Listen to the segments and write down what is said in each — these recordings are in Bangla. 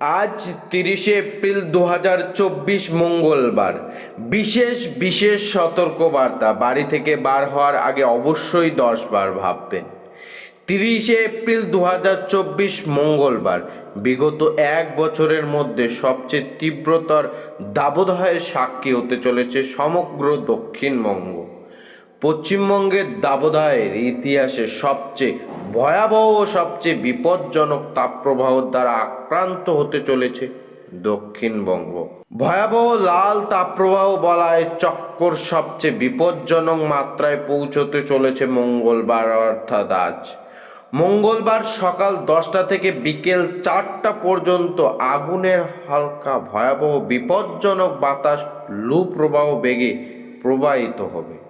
আজ তিরিশে এপ্রিল দু হাজার চব্বিশ মঙ্গলবার। বিশেষ বিশেষ সতর্কবার্তা বাড়ি থেকে বার হওয়ার আগে অবশ্যই দশ বার ভাববেন। তিরিশে এপ্রিল দুহাজার চব্বিশ মঙ্গলবার, বিগত এক বছরের মধ্যে সবচেয়ে তীব্রতর দাবদাহের সাক্ষী হতে চলেছে সমগ্র দক্ষিণবঙ্গ। পশ্চিমবঙ্গের দাবদাহের ইতিহাসে সবচেয়ে ভয়াবহ সবচেয়ে বিপজ্জনক তাপপ্রবাহ দ্বারা আক্রান্ত হতে চলেছে দক্ষিণবঙ্গ ভয়াবহ লাল তাপপ্রবাহ বলায় চক্কর সবচেয়ে বিপজ্জনক মাত্রায় পৌঁছতে চলেছে মঙ্গলবার, অর্থাৎ আজ। মঙ্গলবার সকাল দশটা থেকে বিকেল চারটা পর্যন্ত আগুনের হালকা ভয়াবহ বিপজ্জনক বাতাস, লু প্রবাহ বেগে প্রবাহিত হবে।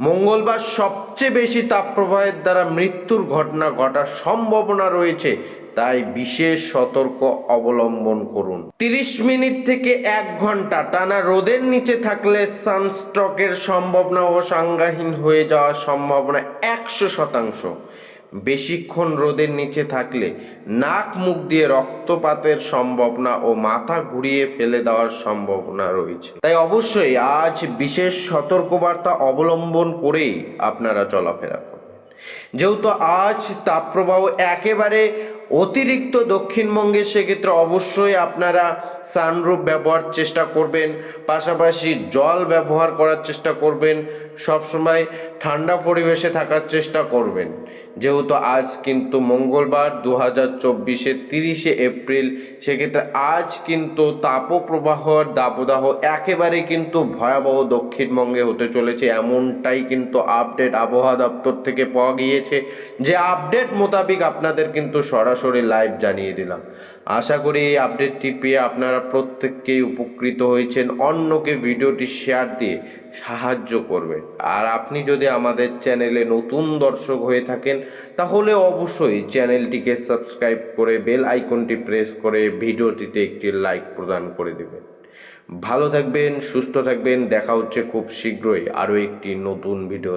মঙ্গলবার সবচেয়ে বেশি তাপপ্রবাহের দ্বারা মৃত্যুর ঘটনা ঘটার সম্ভাবনা রয়েছে। তাই বিশেষ সতর্ক অবলম্বন করুন। তিরিশ মিনিট থেকে এক ঘণ্টা টানা রোদের নিচে থাকলে সানস্ট্রোকের সম্ভাবনা ও সাংগাহীন হয়ে যাওয়ার সম্ভাবনা একশো শতাংশ। বেশিক্ষণ রোদের নিচে থাকলে নাক মুখ দিয়ে রক্তপাতের সম্ভাবনা ও মাথা ঘুরিয়ে ফেলে দেওয়ার সম্ভাবনা রয়েছে। তাই অবশ্যই আজ বিশেষ সতর্কবার্তা অবলম্বন করেই আপনারা চলাফেরা করবেন যেহেতু আজ তাপপ্রবাহ একেবারে অতিরিক্ত দক্ষিণবঙ্গে সেক্ষেত্রে অবশ্যই আপনারা সানরুফ ব্যবহার চেষ্টা করবেন, পাশাপাশি জল ব্যবহার করার চেষ্টা করবেন, সবসময় ঠান্ডা পরিবেশে থাকার চেষ্টা করবেন। যেহেতু আজ কিন্তু মঙ্গলবার দু হাজার চব্বিশের তিরিশে এপ্রিল, সেক্ষেত্রে আজ কিন্তু তাপপ্রবাহর দাবদাহ একেবারে কিন্তু ভয়াবহ দক্ষিণবঙ্গে হতে চলেছে, এমনটাই কিন্তু আপডেট আবহাওয়া দপ্তর থেকে পাওয়া গিয়েছে। যে আপডেট মোতাবেক আপনাদের কিন্তু সরাসরি লাইভ জানিয়ে দিলাম। আশা করি এই আপডেটটি পেয়ে আপনারা প্রত্যেককেই উপকৃত হয়েছেন, অন্যকে ভিডিওটি শেয়ার দিয়ে সাহায্য করবেন। আর আপনি যদি আমাদের চ্যানেলে নতুন দর্শক হয়ে থাকেন, তাহলে অবশ্যই চ্যানেলটিকে সাবস্ক্রাইব করে বেল আইকনটি প্রেস করে ভিডিওটিতে একটি লাইক প্রদান করে দেবেন। ভালো থাকবেন, সুস্থ থাকবেন, দেখা হচ্ছে খুব শীঘ্রই আরও একটি নতুন ভিডিও